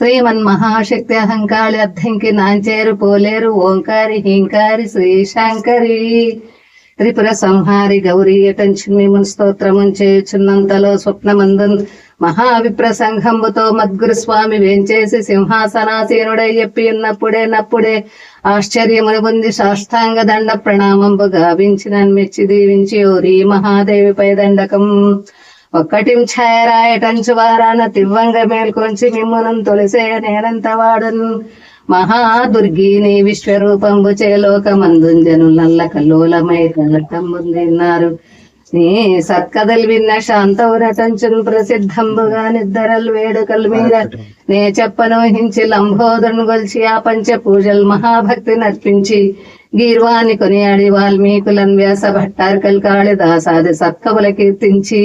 శ్రీమన్ మహాశక్తి అహంకాళి అర్థంకి నాంచేరు పోలేరు ఓంకారి హింకారి శ్రీ శంకరి. త్రిపుర సంహారి గౌరీ అటంచుని మున్ స్తోత్రమున్ చేయుచున్నంతలో స్వప్నమందున్ మహావిప్ర సంఘంబుతో మద్గురు స్వామి వేంచేసి సింహాసనాసీనుడై చెప్పి ఉన్నప్పుడే నప్పుడే ఆశ్చర్యమును పొంది సాష్టాంగ దండ ప్రణామంబు గావించి నన్మెచ్చి దీవించి ఓరి మహాదేవిపై దండకం. ఒక్కటి ఛాయరాయటంచు వారాన తివ్వంగ మేల్కొంచి మిమ్మునం తొలిసే నేనంత వాడను. మహాదుర్గి నీ విశ్వరూపంబు చేలోకమందుంజను నల్ల కల్లోలమై కలటంబున్నారు నీ సత్కథలు విన్న శాంతవురటంచును ప్రసిద్ధంబుగా నిద్దరలు వేడుకలు మీద నే చెప్పనోహించి హించి గొలిచి గొల్చి ఆ పంచ పూజలు మహాభక్తి నర్పించి గీర్వాణి కొనియాడి వాల్మీకులన్ వ్యాస భట్టార్కల్ కాళిదాసాది సత్కవుల కీర్తించి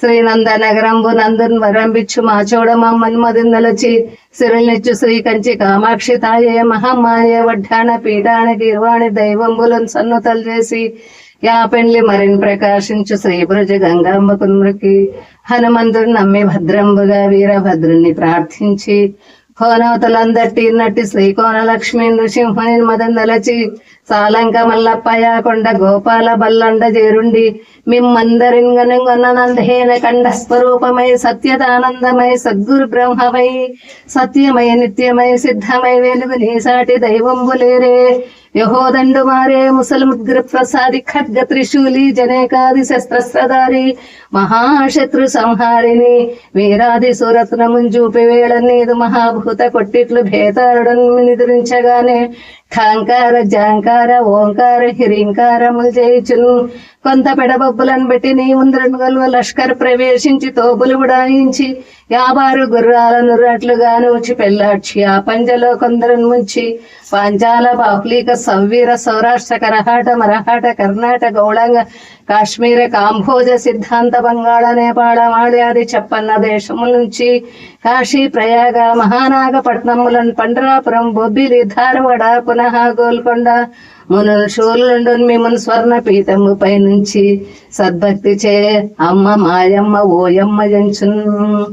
శ్రీనంద నగరంబు నందున్ వరంబిచ్చు మా చోడమమ్మన్ మదిందలచి సిరుల్నిచ్చు శ్రీ కంచి కామాక్షి తాయే మహమ్మాయ వడ్డాణ పీఠాణ గీర్వాణి దైవంబులను సన్నుతలు చేసి యా పెండ్లి మరిన్ ప్రకాశించు శ్రీ గంగాంబ కున్మృకి హనుమంతుడు నమ్మి భద్రంబుగా వీరభద్రుణ్ణి ప్రార్థించి కోనవతలందట్టి నట్టి శ్రీకోన లక్ష్మి నృసింహని మదందలచి సాలంక మల్లప్పయ కొండ గోపాల బల్లండ చేరుండి మిమ్మందరిన్ గనుగొనందహీన కండ స్వరూపమై సత్యదానందమై సద్గురు బ్రహ్మమై సత్యమై నిత్యమై సిద్ధమై వెలుగు నీసాటి దైవంబులేరే యహోదండు మారే ముసలముద్ర ప్రసాది ఖడ్గ త్రిశూలి జనేకాది శస్త్రస్త్రధారి మహాశత్రు సంహారిణి వీరాది సురత్నమున్ చూపి వేళ నీదు మహాభూత కొట్టిట్లు భేతారుడన్ నిద్రించగానే ఖాంకార జాంకార ఓంకార హిరింకారములు చేయుచును. కొంత పెడబొబ్బులను బట్టి నీ ముందరను లష్కర్ ప్రవేశించి తోపులు ఉడాయించి యాభారు గుర్రాలను రట్లుగా నూచి పెళ్ళాడ్చి ఆ పంజలో కొందరును ముంచి పాంచాల బాహ్లీక సవ్వీర సౌరాష్ట్ర కరహాట మరహాట కర్ణాట గౌళంగ కాశ్మీర కాంభోజ సిద్ధాంత బంగాళ నేపాళ మాళ్యాది చెప్పన్న దేశముల నుంచి కాశీ ప్రయాగ మహానాగపట్నములను పండరాపురం బొబ్బిలి ధారవాడ పునః గోల్కొండ. మునులు శూలుండు మిమ్మల్ని స్వర్ణ పీఠము పై నుంచి సద్భక్తి చే అమ్మ మాయమ్మ ఓయమ్మ జంచును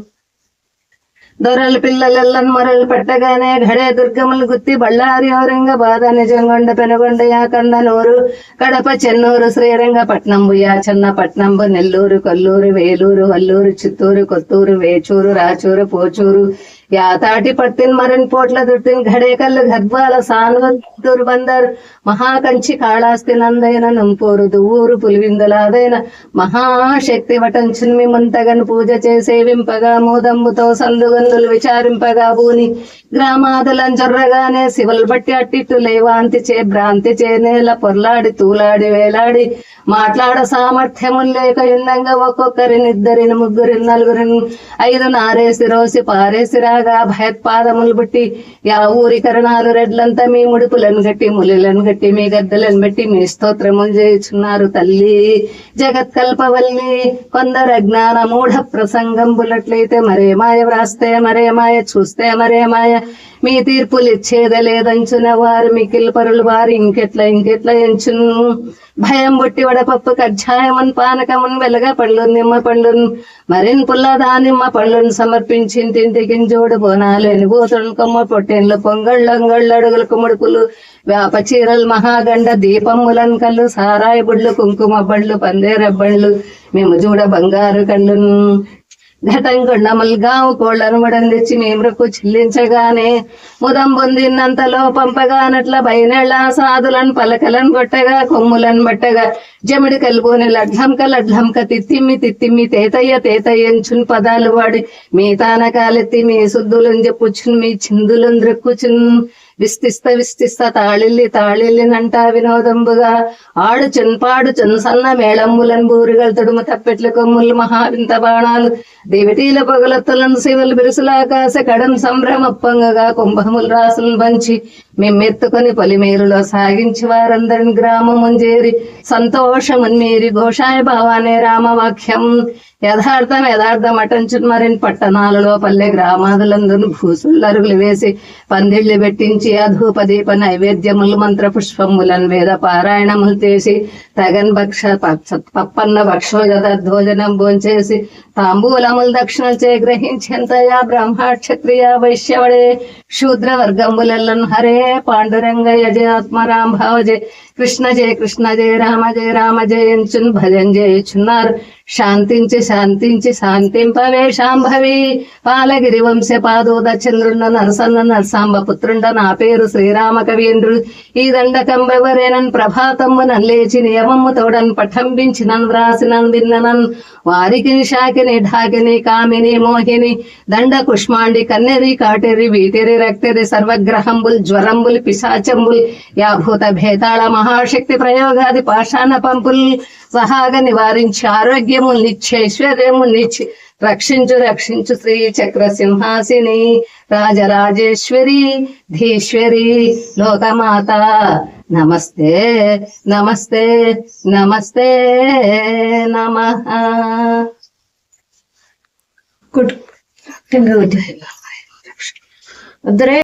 దొరలు పిల్లలెల్లని మొరలు పెట్టగానే ఘడే దుర్గములు గుత్తి బళ్ళారి ఔరంగబాద నిజంగొండ పెనుగొండ యాకంద నూరు. కడప చెన్నూరు శ్రీరంగపట్నంబు యాచన్నపట్నంబు నెల్లూరు కొల్లూరు వేలూరు వల్లూరు చిత్తూరు కొత్తూరు వేచూరు రాచూరు పోచూరు. యాతాటి పట్టిన్ మరిన్ పోట్ల దుట్టిన్ ఘడేకల్లు గద్వాల సాన్వూరు బందర్. మహాకంచి కాళాస్తి నందైన నంపూరు దువ్వూరు పులివిందలాదైన మహాశక్తి వటంచున్ మిమంతగన్ పూజ చేసేవింపగా మోదంబుతో సందుగందులు విచారింపగా భూని గ్రామాదులం జొర్రగానే శివలు బట్టి అట్టిట్టు లేవాంతి చే భ్రాంతి చే నేల పొర్లాడి తూలాడి వేలాడి. మాట్లాడ సామర్థ్యము లేక ఇందంగా ఒక్కొక్కరినిద్దరిని ముగ్గురిని నలుగురిని. ఐదు నారేసి రోసి పారేసి రాగా భయత్పాదములు బట్టి యా ఊరి కరణాలు రెడ్లంతా మీ ముడుపులను గట్టి ములులను గట్టి మీ గద్దలను బట్టి మీ స్తోత్రములు చేయుచున్నారు తల్లి. జగత్ కల్పవల్లి కొందరు అజ్ఞాన మూఢ ప్రసంగం బులట్లయితే మరే మాయ వ్రాస్తే మరే మాయ చూస్తే మరే మాయ మీ తీర్పులు ఇచ్చేదలేదంచున వారు మికిల్ పరులు వారు ఇంకెట్లా ఇంకెట్లా ఎంచును? భయం బుట్టి వడపప్పు కజ్జాయమన్ పానకమున్ వెలగ పళ్ళు నిమ్మ పళ్ళు మరిన్ పుల్ల దానిమ్మ పళ్ళును సమర్పించింటింటికి జోడు బోనాలేని బూతులు కొమ్మ పొట్టేన్లు పొంగళ్ళొంగళ్ళు అడుగులు కుముడుకులు వేప చీరలు మహాగండ దీపములన్ కళ్ళు సారాయి బుడ్లు కుంకుమ బళ్ళు పందేరబ్బళ్ళు మేము చూడ బంగారు కళ్ళును. ఘటంగుండములు గావు కోళ్ళను మడం తెచ్చి మేమ్రకు చెల్లించగానే ముదం పొందినంతలో పంపగానట్ల బయనెళ్ళ సాధులను పలకలను కొట్టగా కొమ్ములను బట్టగా జమిడి కలుపుని లడ్లంక లడ్లంక తిత్తిమ్మి తిత్తిమ్మి తేతయ్య తేతయ్యంచున్ పదాలు వాడి. మీ తానకాలెత్తి మీ శుద్ధులను చెప్పుచున్ మీ చిందులను ద్రక్కుచున్ విస్తిస్త విస్తిస్త తాళిల్లి తాళిల్లినంట వినోదంబుగా. ఆడు చెన్పాడు చెన్సన్న మేళమ్ములన్ బూరుగలు తడుము తప్పెట్ల కొమ్ములు మహావింత బాణాలు. దేవిటీల పొగలత్తలను శివలు బిరుసులాకాశ కడం సంభ్రమ పొంగగా కుంభములు రాసులు పంచి. మిమ్మెత్తుకొని పొలిమేరులో సాగించి వారందరిని గ్రామముంజేరి చేరి సంతోషమున్మీరి ఘోషాయ భావానే రామవాక్యం. యథార్థం యథార్థం అటంచున్ మరిన్ పట్టణాలలో పల్లె గ్రామాదులందరూ భూసుల్లరుగులు వేసి పందిళ్ళు పెట్టించి అధూపదీప నైవేద్యములు మంత్ర పుష్పములను వేద పారాయణములు చేసి తగన్ భక్ష పచ్చ- పప్పన్న భక్షోజదోజనం భోంచేసి తాంబూలములు దక్షిణలు చే గ్రహించెంతయా బ్రహ్మ క్షత్రియ వైశ్యవడే. శూద్ర వర్గములను హరే जय पांडुरंग जय आत्माराम भाव जय। कृष्ण जय कृष्ण जय, राम जय राम जय, चुन भजन जय, चुनार। శాంతించి శాంతించి శాంతింపవే శాంభవి. పాలగిరి వంశ పాదోద చంద్రుండ నరసన్న నరసాంబ పుత్రుండ నా పేరు శ్రీరామ కవీంద్రు ఈ దండకంబెవరేనన్ ప్రభాతమ్ము లేచి నియమమ్ము తోడన్ పఠంబించినన్ వ్రాసినన్ విన్ననన్. వారికి శాకిని ఢాకిని కామిని మోహిని దండ కుష్మాండి కన్నెరి కాటెరి వీటిరి రక్తెరి సర్వగ్రహంబుల్ జ్వరంబుల్ పిశాచంబుల్ యాభూత భేతాళ మహాశక్తి ప్రయోగాది పాషాణ పంపుల్. సహాగ నివారించి ఆరోగ్య నిచ్చి ఐశ్వర్యము నిచ్చి రక్షించు రక్షించు శ్రీ చక్ర సింహాసిని రాజరాజేశ్వరి ధీశ్వరి లోకమాత నమస్తే నమస్తే నమస్తే నమ గుడ్ వద్దురే